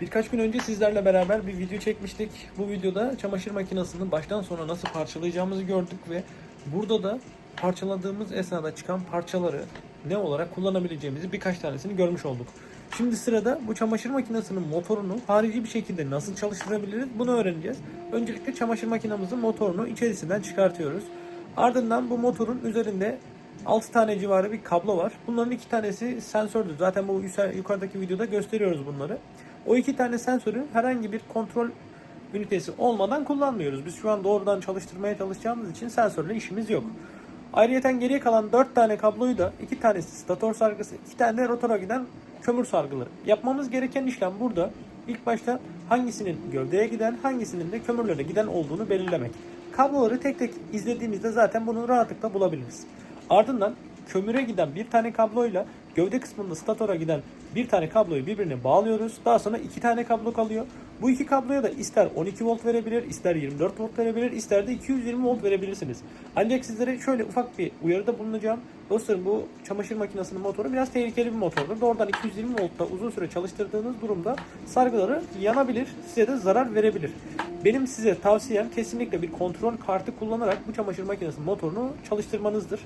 Birkaç gün önce sizlerle beraber bir video çekmiştik. Bu videoda çamaşır makinesini baştan sona nasıl parçalayacağımızı gördük ve burada da parçaladığımız esnada çıkan parçaları ne olarak kullanabileceğimizi birkaç tanesini görmüş olduk. Şimdi sırada bu çamaşır makinesinin motorunu harici bir şekilde nasıl çalıştırabiliriz bunu öğreneceğiz. Öncelikle çamaşır makinemizin motorunu içerisinden çıkartıyoruz. Ardından bu motorun üzerinde 6 tane civarı bir kablo var. Bunların iki tanesi sensördür. Zaten bu yukarıdaki videoda gösteriyoruz bunları. O iki tane sensörü herhangi bir kontrol ünitesi olmadan kullanmıyoruz. Biz şu an doğrudan çalıştırmaya çalışacağımız için sensörle işimiz yok. Ayrıca geriye kalan 4 tane kabloyu da 2 tanesi stator sargısı, 2 tane de rotora giden kömür sargıları. Yapmamız gereken işlem burada. İlk başta hangisinin gövdeye giden, hangisinin de kömürlere giden olduğunu belirlemek. Kabloları tek tek izlediğimizde zaten bunu rahatlıkla bulabiliriz. Ardından kömüre giden bir tane kabloyla gövde kısmında statora giden bir tane kabloyu birbirine bağlıyoruz. Daha sonra iki tane kablo kalıyor. Bu iki kabloya da ister 12 volt verebilir, ister 24 volt verebilir, ister de 220 volt verebilirsiniz. Ancak sizlere şöyle ufak bir uyarıda bulunacağım. Dostlarım bu çamaşır makinesinin motoru biraz tehlikeli bir motordur. Doğrudan 220 voltta uzun süre çalıştırdığınız durumda sargıları yanabilir, size de zarar verebilir. Benim size tavsiyem kesinlikle bir kontrol kartı kullanarak bu çamaşır makinesinin motorunu çalıştırmanızdır.